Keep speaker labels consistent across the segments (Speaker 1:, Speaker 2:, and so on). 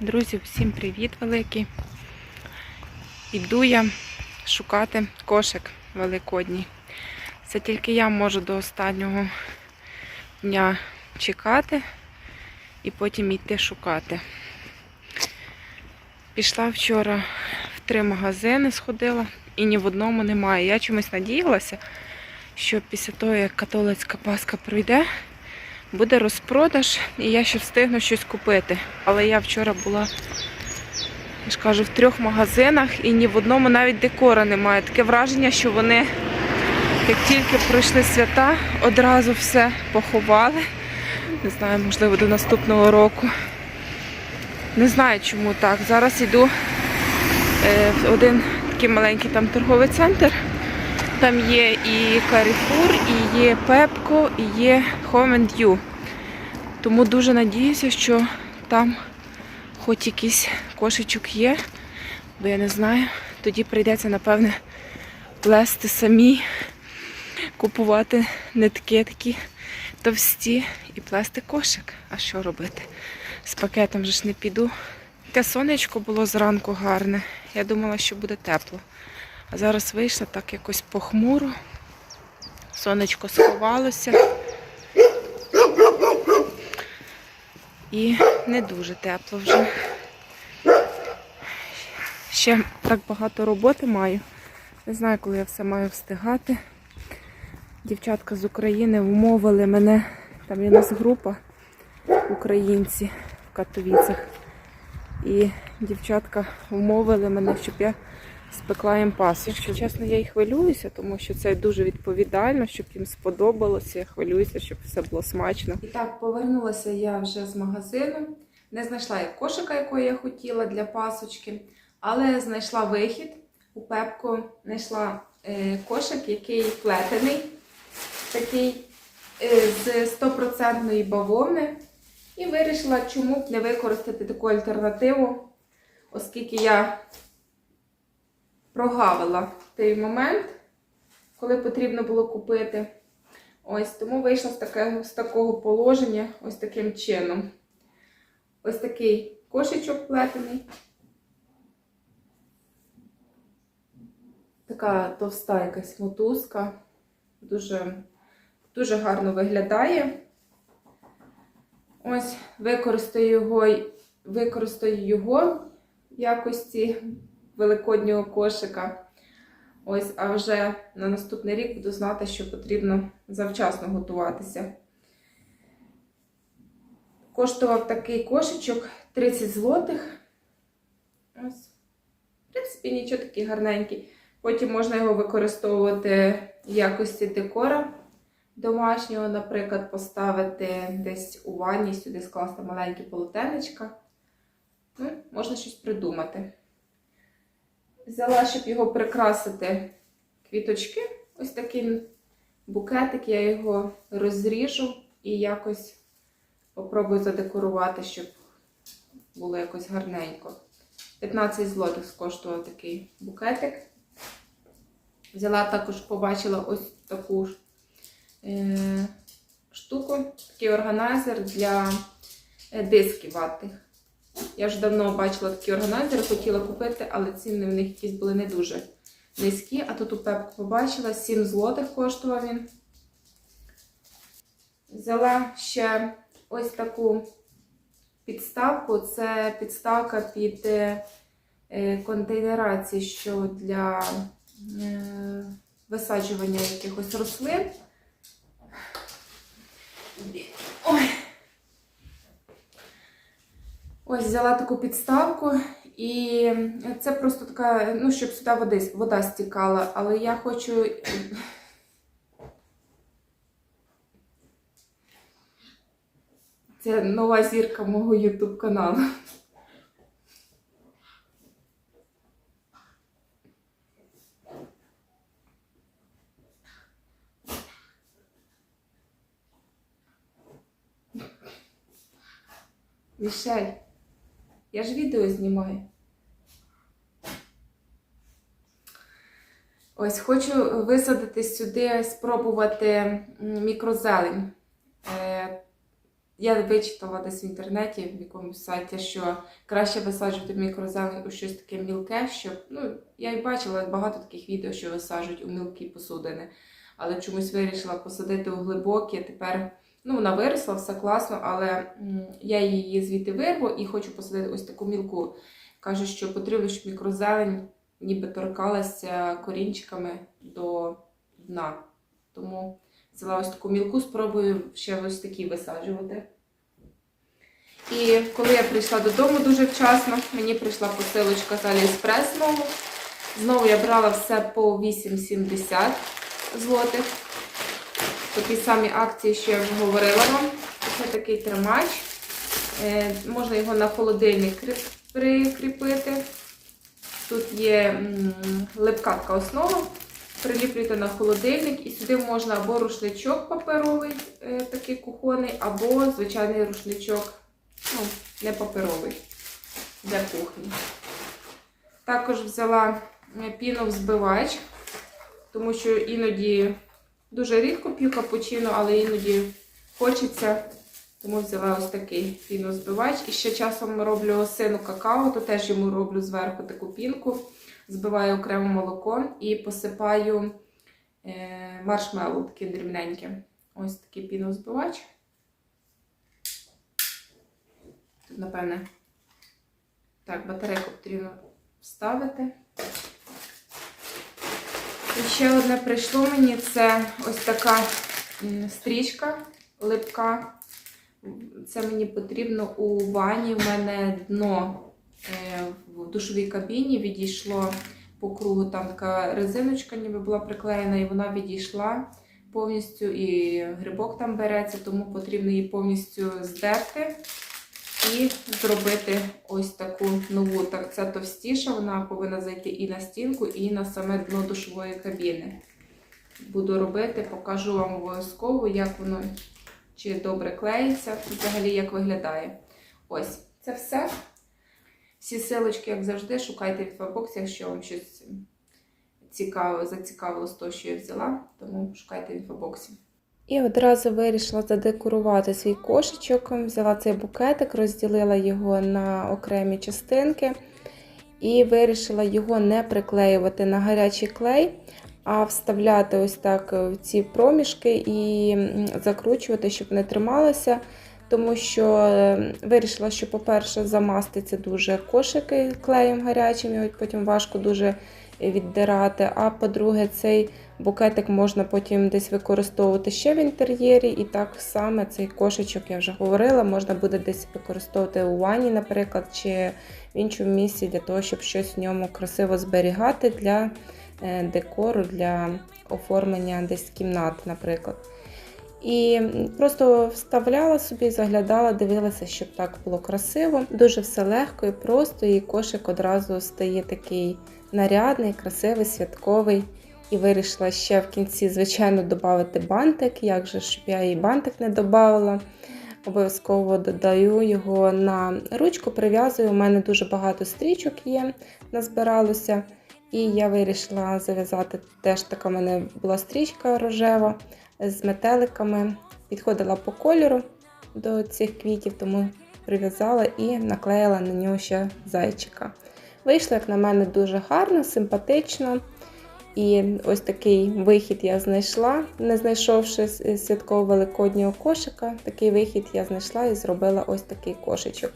Speaker 1: Друзі, всім привіт великий. Іду я шукати кошик великодній. Це тільки я можу до останнього дня чекати і потім йти шукати. Пішла вчора в три магазини, сходила і ні в одному немає. Я чомусь надіялася, що після того, як католицька Пасха пройде, буде розпродаж, і я ще встигну щось купити. Але я вчора була, я ж кажу, в трьох магазинах і ні в одному навіть декора немає. Таке враження, що вони, як тільки пройшли свята, одразу все поховали. Не знаю, можливо, до наступного року. Не знаю, чому так. Зараз йду е, в один такий маленький там торговий центр. Там є і Carrefour, і є Pepco, і є Home and You. Тому дуже надіюся, що там хоч якийсь кошечок є, бо я не знаю. Тоді прийдеться, напевне, плести самі, купувати нитки такі товсті і плести кошик. А що робити? З пакетом же ж не піду. Те сонечко було зранку гарне. Я думала, що буде тепло. А зараз вийшла так якось похмуро. Сонечко сховалося. І не дуже тепло вже. Ще так багато роботи маю. Не знаю, коли я все маю встигати. Дівчатка з України вмовили мене, там є у нас група українці в Катовіцях. І дівчатка вмовили мене, щоб я спекла їм пасу. Якщо чесно, я і хвилююся, тому що це дуже відповідально, щоб їм сподобалося. Я хвилююся, щоб все було смачно. І так, повернулася я вже з магазину. Не знайшла я кошика, якого я хотіла для пасочки, але знайшла вихід. У Пепко знайшла е, кошик, який плетений, такий е, з 100% бавовни. І вирішила, чому б не використати таку альтернативу, оскільки я прогавила той момент, коли потрібно було купити. Ось тому вийшла з такого, з такого положення, ось таким чином. Ось такий кошечок плетений. Така товста якась мотузка. Дуже, дуже гарно виглядає. Ось використаю його, використаю його в якості великоднього кошика. Ось, а вже на наступний рік буду знати, що потрібно завчасно готуватися. Коштував такий кошечок 30 злотих. Ось. В принципі, нічого такий гарненький. Потім можна його використовувати в якості декора домашнього, наприклад, поставити десь у ванні, сюди скласти маленькі полотенечка. Ну, можна щось придумати. Взяла, щоб його прикрасити квіточки. Ось такий букетик, я його розріжу і якось попробую задекорувати, щоб було якось гарненько. 15 злотих скоштував такий букетик. Взяла також, побачила ось таку е, штуку, такий органайзер для е, дисків ватних. Я вже давно бачила такі органайзери, хотіла купити, але ціни в них якісь були не дуже низькі. А тут у пепку побачила, 7 злотих коштував він. Взяла ще ось таку підставку. Це підставка під е, контейнерації, що для е, висаджування якихось рослин. Ось взяла таку підставку, і це просто така, ну, щоб сюди води, вода стікала, але я хочу. Це нова зірка мого YouTube каналу. Мішель. Я ж відео знімаю. Ось хочу висадити сюди, спробувати мікрозелень. Е, Я вичитала десь в інтернеті в якомусь сайті, що краще висаджувати мікрозелень у щось таке мілке, щоб ну я й бачила багато таких відео, що висаджують у мілкі посудини, але чомусь вирішила посадити у глибокі. Тепер ну вона виросла, все класно, але я її звідти вирву і хочу посадити ось таку мілку. Каже, що потрібно, щоб мікрозелень ніби торкалася корінчиками до дна. Тому взяла ось таку мілку, спробую ще ось такі висаджувати. І коли я прийшла додому дуже вчасно, мені прийшла посилочка з Аліекспрес знову. Знову я брала все по 8,70 злотих. Такі самі акції, що я вже говорила вам. Це такий тримач. Е, можна його на холодильник прикріпити. Тут є липка така основа. Приліплюєте на холодильник і сюди можна або рушничок паперовий, е, такий кухонний, або звичайний рушничок, ну, не паперовий для кухні. Також взяла е, піновзбивач, тому що іноді дуже рідко п'ю капучино, але іноді хочеться. Тому взяла ось такий пінозбивач. І ще часом роблю сину какао, то теж йому роблю зверху таку пінку. Збиваю окремо молоко і посипаю е, маршмеллоу таке дрібненьке. Ось такий пінозбивач. Тут, напевне, так, батарейку потрібно вставити. І ще одне прийшло мені це ось така стрічка липка. Це мені потрібно у ванні. У мене дно е, в душовій кабіні відійшло по кругу. Там така резиночка ніби була приклеєна, і вона відійшла повністю, і грибок там береться, тому потрібно її повністю здерти і зробити ось таку нову. Так, це товстіша, вона повинна зайти і на стінку, і на саме дно душової кабіни. Буду робити, покажу вам обов'язково, як воно чи добре клеїться, взагалі як виглядає. Ось, це все. Всі силочки, як завжди, шукайте в інфобоксі, якщо вам щось цікаве, зацікавило з того, що я взяла, тому шукайте в інфобоксі. І одразу вирішила задекорувати свій кошечок. Взяла цей букетик, розділила його на окремі частинки і вирішила його не приклеювати на гарячий клей, а вставляти ось так в ці проміжки і закручувати, щоб не трималося. Тому що е, вирішила, що, по-перше, замаститься дуже кошики клеєм гарячим, і потім важко дуже віддирати. А по-друге, цей букетик можна потім десь використовувати ще в інтер'єрі. І так само цей кошечок, я вже говорила, можна буде десь використовувати у ванні, наприклад, чи в іншому місці для того, щоб щось в ньому красиво зберігати для е, декору, для оформлення десь кімнати, наприклад. І просто вставляла собі, заглядала, дивилася, щоб так було красиво. Дуже все легко і просто, і кошик одразу стає такий нарядний, красивий, святковий. І вирішила ще в кінці, звичайно, додати бантик. Як же, щоб я і бантик не додавала. Обов'язково додаю його на ручку, прив'язую. У мене дуже багато стрічок є, назбиралося. І я вирішила зав'язати теж така в мене була стрічка рожева з метеликами. Підходила по кольору до цих квітів, тому прив'язала і наклеїла на нього ще зайчика. Вийшло, як на мене, дуже гарно, симпатично. І ось такий вихід я знайшла, не знайшовши святково великоднього кошика. Такий вихід я знайшла і зробила ось такий кошечок.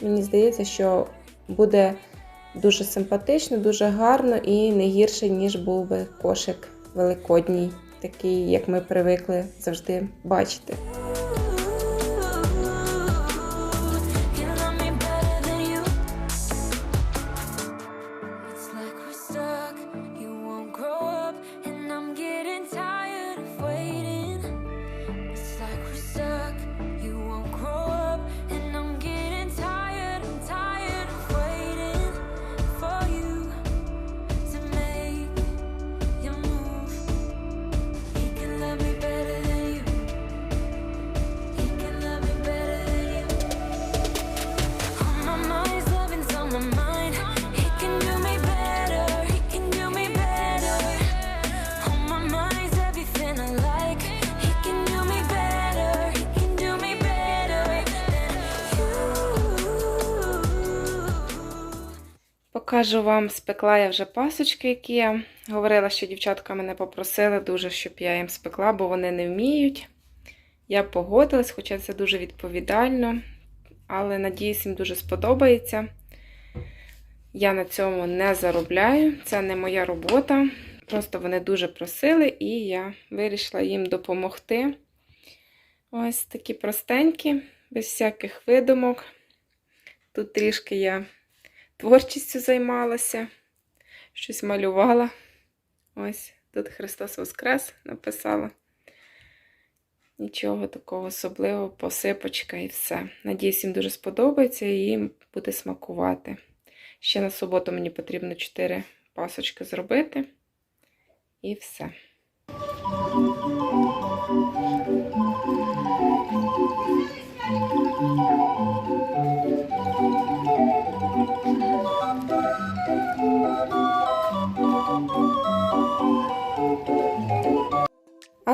Speaker 1: Мені здається, що буде дуже симпатично, дуже гарно і не гірше, ніж був би кошик великодній, такий, як ми привикли завжди бачити. Покажу вам, спекла я вже пасочки, які я говорила, що дівчатка мене попросили дуже, щоб я їм спекла, бо вони не вміють. Я погодилась, хоча це дуже відповідально, але надіюсь, їм дуже сподобається. Я на цьому не заробляю, це не моя робота. Просто вони дуже просили, і я вирішила їм допомогти. Ось такі простенькі, без всяких видумок. Тут трішки я творчістю займалася, щось малювала. Ось тут Христос Воскрес написала. Нічого такого особливого, посипочка і все. Надіюсь, їм дуже сподобається і їм буде смакувати. Ще на суботу мені потрібно 4 пасочки зробити. І все.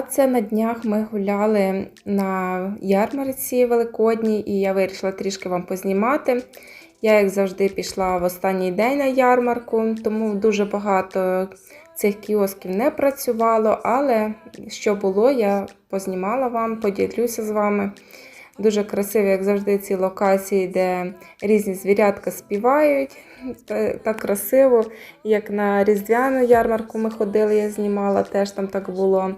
Speaker 1: Це на днях ми гуляли на ярмарці Великодній, і я вирішила трішки вам познімати. Я, як завжди, пішла в останній день на ярмарку, тому дуже багато цих кіосків не працювало, але що було, я познімала вам, поділюся з вами. Дуже красиві, як завжди, ці локації, де різні звірятка співають. Так красиво, як на різдвяну ярмарку ми ходили, я знімала, теж там так було.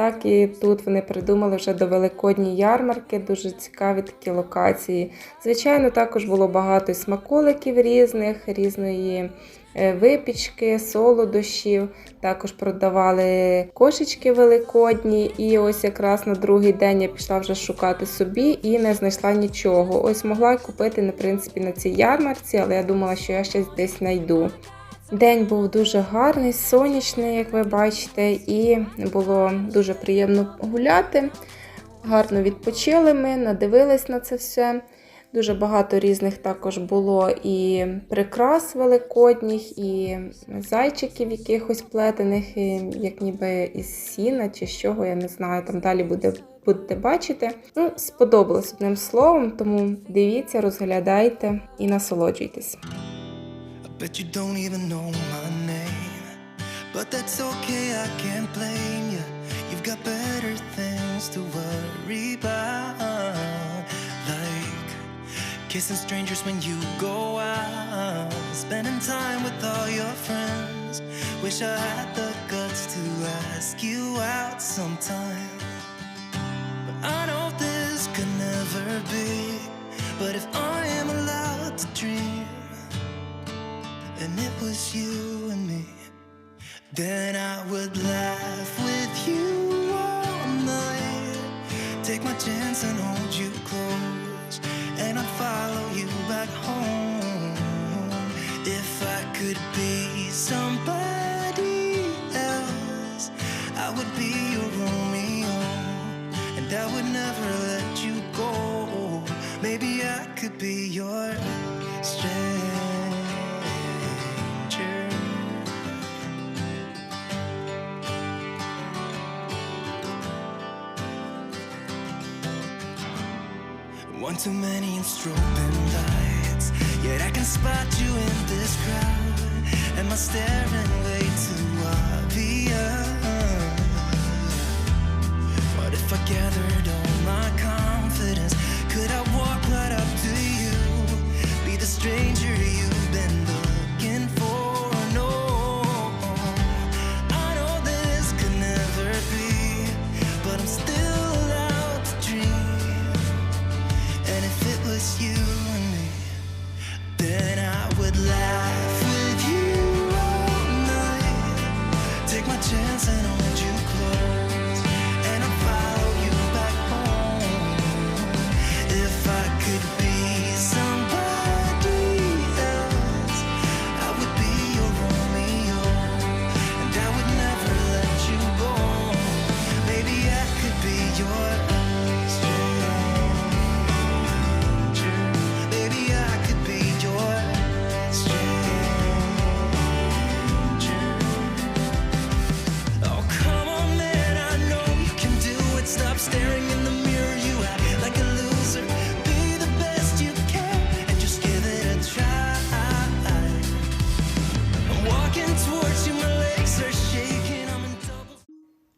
Speaker 1: Так і тут вони придумали вже до Великодньої ярмарки, дуже цікаві такі локації. Звичайно, також було багато смаколиків різних, різної е, випічки, солодощів. Також продавали кошечки великодні. І ось якраз на другий день я пішла вже шукати собі і не знайшла нічого. Ось могла купити, в принципі, на цій ярмарці, але я думала, що я щось десь знайду. День був дуже гарний, сонячний, як ви бачите, і було дуже приємно гуляти. Гарно відпочили ми, надивились на це все. Дуже багато різних також було і прикрас великодніх, і зайчиків якихось плетених, і як ніби із сіна чи з чого, я не знаю. Там далі буде, будете бачити. Ну, сподобалось одним словом, тому дивіться, розглядайте і насолоджуйтесь.
Speaker 2: Bet you don't even know my name. But that's okay, I can't blame you. You've got better things to worry about. Like kissing strangers when you go out, spending time with all your friends. Wish I had the guts to ask you out sometime. But I know this could never be. But if and it was you and me, then I would laugh with you all night. Take my chance and hold you close, and I'd follow you back home. If I could be somebody else, I would be your Romeo, and I would never let you go. Maybe I could be your too many and strobing lights. Yet I can spot you in this crowd. Am I staring way too obvious? What if I gathered all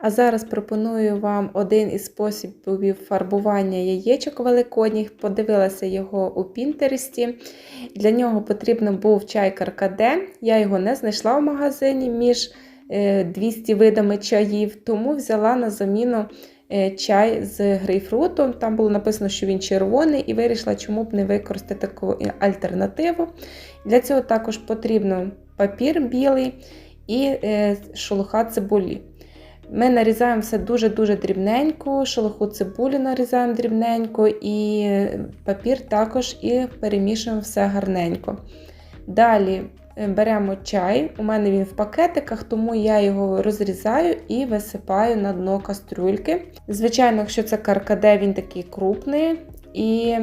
Speaker 1: А зараз пропоную вам один із способів фарбування яєчок великодніх. Подивилася його у Пінтересті. Для нього потрібен був чай каркаде. Я його не знайшла в магазині між е, 200 видами чаїв, тому взяла на заміну е, чай з грейпфрутом. Там було написано, що він червоний, і вирішила, чому б не використати таку альтернативу. Для цього також потрібно папір білий і е, шелуха цибулі. Ми нарізаємо все дуже-дуже дрібненько, шелуху цибулі нарізаємо дрібненько, і папір також і перемішуємо все гарненько. Далі е, беремо чай, у мене він в пакетиках, тому я його розрізаю і висипаю на дно кастрюльки. Звичайно, якщо це каркаде, він такий крупний. І,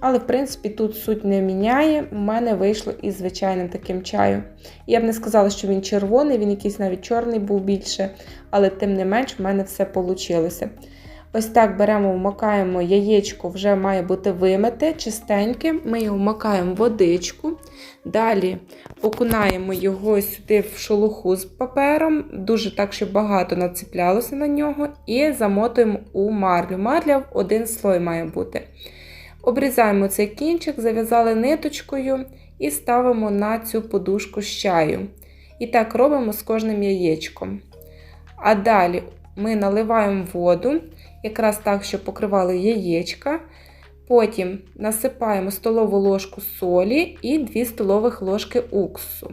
Speaker 1: але, в принципі, тут суть не міняє. У мене вийшло із звичайним таким чаю. Я б не сказала, що він червоний, він якийсь навіть чорний був більше, але тим не менш в мене все вийшло. Ось так беремо, вмикаємо яєчко, вже має бути вимите, чистеньке. Ми його вмикаємо в водичку. Далі окунаємо його сюди в шолуху з папером, дуже так, щоб багато нацеплялося на нього, і замотуємо у марлю. Марля один слой має бути. Обрізаємо цей кінчик, зав'язали ниточкою і ставимо на цю подушку з чаю. І так робимо з кожним яєчком. А далі ми наливаємо воду, якраз так, щоб покривали яєчка. Потім насипаємо столову ложку солі і 2 столових ложки уксусу.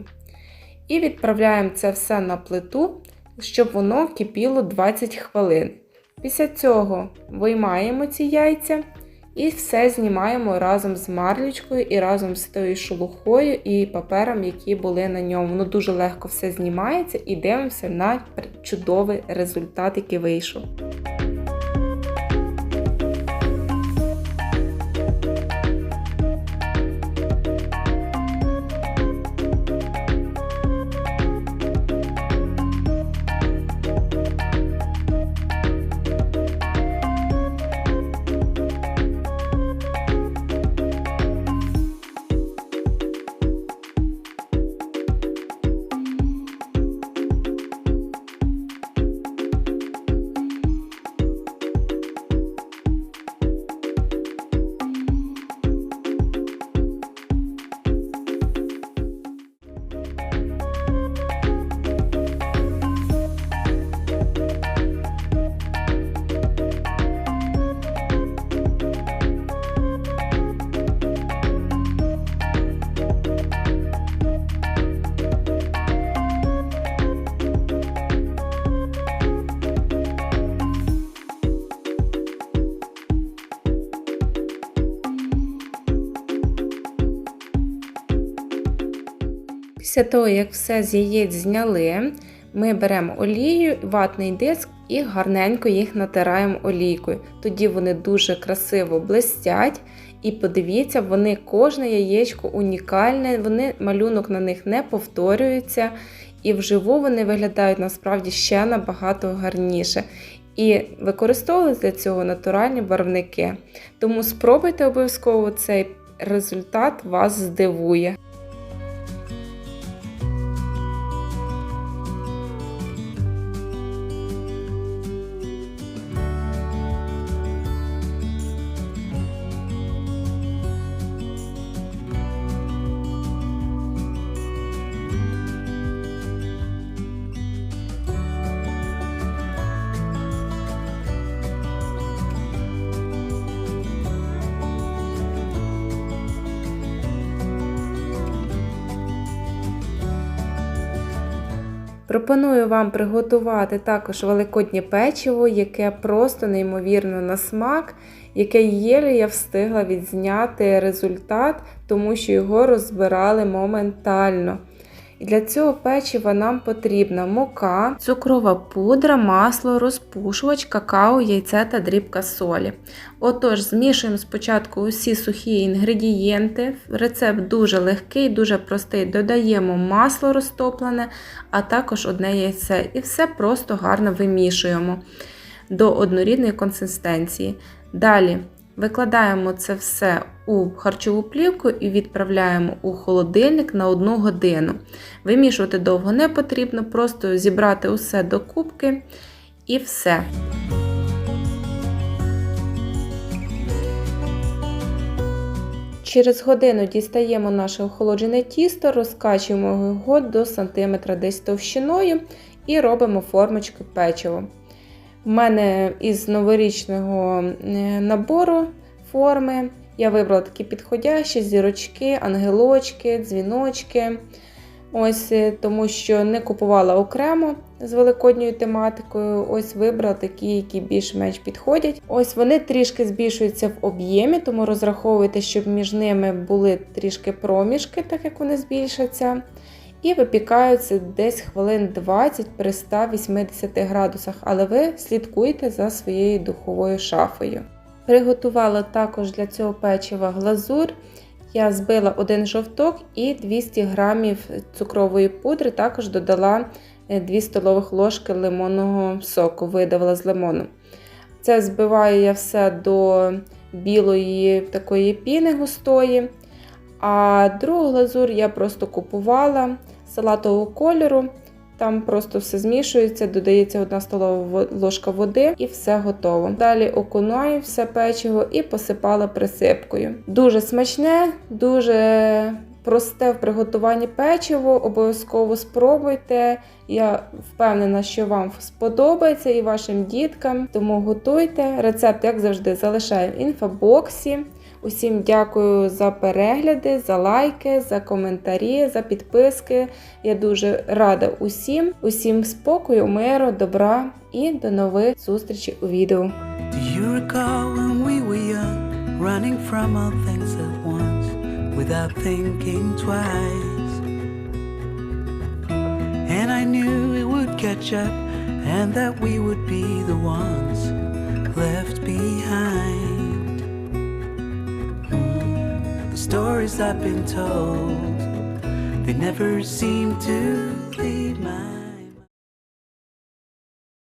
Speaker 1: І відправляємо це все на плиту, щоб воно кипіло 20 хвилин. Після цього виймаємо ці яйця і все знімаємо разом з марлічкою і разом з тою шелухою і папером, які були на ньому. Воно дуже легко все знімається і дивимося на чудовий результат, який вийшов. Після того, як все з яєць зняли, ми беремо олію, ватний диск і гарненько їх натираємо олійкою. Тоді вони дуже красиво блистять. І подивіться, вони кожне яєчко унікальне, вони, малюнок на них не повторюється. І вживу вони виглядають насправді ще набагато гарніше. І використовують для цього натуральні барвники. Тому спробуйте обов'язково цей результат вас здивує. Пропоную вам приготувати також великоднє печиво, яке просто неймовірно на смак, яке єлі я встигла відзняти результат, тому що його розбирали моментально. І для цього печива нам потрібна мука, цукрова пудра, масло, розпушувач, какао, яйце та дрібка солі. Отож, змішуємо спочатку усі сухі інгредієнти. Рецепт дуже легкий, дуже простий. Додаємо масло розтоплене, а також одне яйце. І все просто гарно вимішуємо до однорідної консистенції. Далі Викладаємо це все у харчову плівку і відправляємо у холодильник на 1 годину. Вимішувати довго не потрібно, просто зібрати усе до кубки і все. Через годину дістаємо наше охолоджене тісто, розкачуємо його до сантиметра десь товщиною і робимо формочки печиво. У мене із новорічного е, набору форми я вибрала такі підходящі зірочки, ангелочки, дзвіночки. Ось е, тому що не купувала окремо з великодньою тематикою. Ось вибрала такі, які більш-менш підходять. Ось вони трішки збільшуються в об'ємі, тому розраховуйте, щоб між ними були трішки проміжки, так як вони збільшаться. І випікаються десь хвилин 20 при 180 градусах, але ви слідкуйте за своєю духовою шафою. Приготувала також для цього печива глазур. Я збила один жовток і 200 грамів цукрової пудри, також додала 2 столових ложки лимонного соку, видавила з лимону. Це збиваю я все до білої такої піни густої. А другу глазур я просто купувала салатового кольору. Там просто все змішується, додається одна столова ложка води і все готово. Далі окунаю все печиво і посипала присипкою. Дуже смачне, дуже просте в приготуванні печиво. Обов'язково спробуйте. Я впевнена, що вам сподобається і вашим діткам. Тому готуйте. Рецепт, як завжди, залишаю в інфобоксі. Усім дякую за перегляди, за лайки, за коментарі, за підписки. Я дуже рада усім, усім спокою, миру, добра і до нових зустрічей у відео.
Speaker 3: Without thinking twice? And I knew it would catch up, and that we would be the ones left behind. Stories I've been told, they never seem to leave my